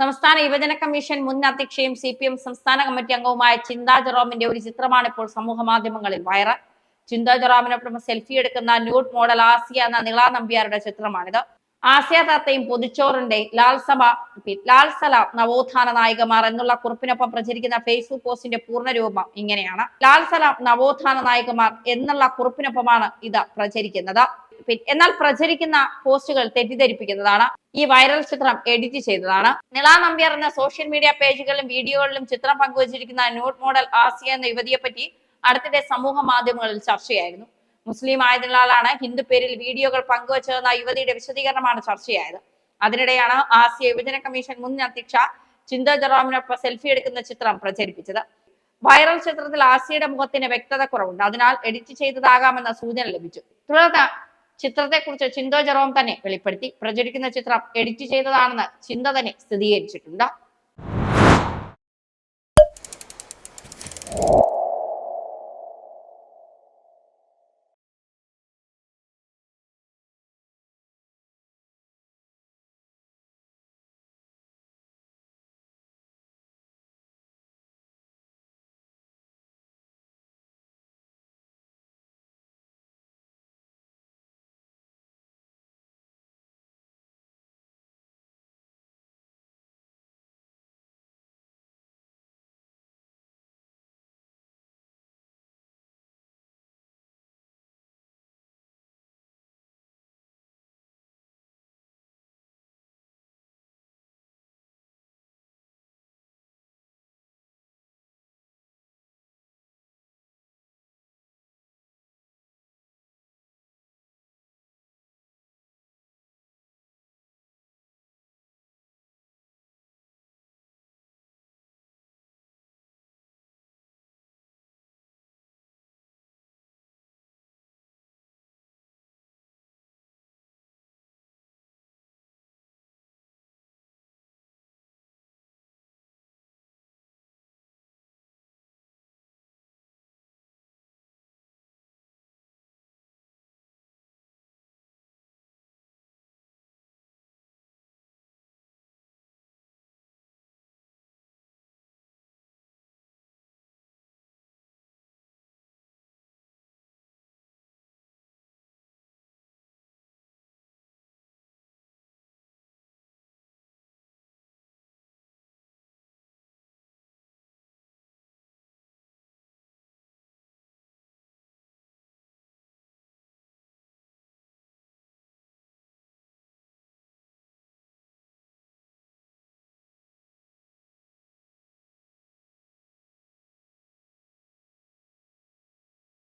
സംസ്ഥാന യുവജന കമ്മീഷൻ മുൻ അധ്യക്ഷയും സി പി എം സംസ്ഥാന കമ്മിറ്റി അംഗവുമായ ചിന്താ ജെറോമിന്റെ ഒരു ചിത്രമാണ് ഇപ്പോൾ സമൂഹ മാധ്യമങ്ങളിൽ വൈറൽ ചിന്താ ജെറോമിനൊപ്പം സെൽഫി എടുക്കുന്ന ന്യൂഡ് മോഡൽ ആസിയ എന്ന നിള നമ്പ്യാരുടെ ചിത്രമാണിത്. ആസിയ താത്തയും പൊതുച്ചോറിന്റെ ലാൽസഭ ലാൽ സലാം നവോത്ഥാന നായികമാർ എന്നുള്ള കുറിപ്പിനൊപ്പം പ്രചരിക്കുന്ന ഫേസ്ബുക്ക് പോസ്റ്റിന്റെ പൂർണരൂപം ഇങ്ങനെയാണ്. ലാൽ സലാം നവോത്ഥാന നായികമാർ എന്നുള്ള കുറിപ്പിനൊപ്പമാണ് ഇത് പ്രചരിക്കുന്നത്. പി- എന്നാൽ പ്രചരിക്കുന്ന പോസ്റ്റുകൾ തെറ്റിദ്ധരിപ്പിക്കുന്നതാണ്. ഈ വൈറൽ ചിത്രം എഡിറ്റ് ചെയ്തതാണ്. നിള നമ്പ്യാർ എന്ന സോഷ്യൽ മീഡിയ പേജുകളിലും വീഡിയോകളിലും ചിത്രം പങ്കുവച്ചിരിക്കുന്ന ന്യൂഡ് മോഡൽ ആസിയ എന്ന യുവതിയെ പറ്റി അടുത്തിടെ സമൂഹ മാധ്യമങ്ങളിൽ ചർച്ചയായിരുന്നു. മുസ്ലിം ആയതിനാലാണ് ഹിന്ദു പേരിൽ വീഡിയോകൾ പങ്കുവച്ചതെന്ന യുവതിയുടെ വിശദീകരണമാണ് ചർച്ചയായത്. അതിനിടെയാണ് ആസിയ യുവജന കമ്മീഷൻ മുൻ അധ്യക്ഷ ചിന്ത ജെറോമിനൊപ്പം സെൽഫി എടുക്കുന്ന ചിത്രം പ്രചരിപ്പിച്ചത്. വൈറൽ ചിത്രത്തിൽ ആസിയുടെ മുഖത്തിന് വ്യക്തത കുറവുണ്ട്. അതിനാൽ എഡിറ്റ് ചെയ്തതാകാമെന്ന സൂചന ലഭിച്ചു. തുടർന്ന് ചിത്രത്തെക്കുറിച്ച് ചിന്തോ ജെറോം തന്നെ വെളിപ്പെടുത്തി. പ്രചരിക്കുന്ന ചിത്രം എഡിറ്റ് ചെയ്തതാണെന്ന് ചിന്ത തന്നെ സ്ഥിരീകരിച്ചിട്ടുണ്ട്.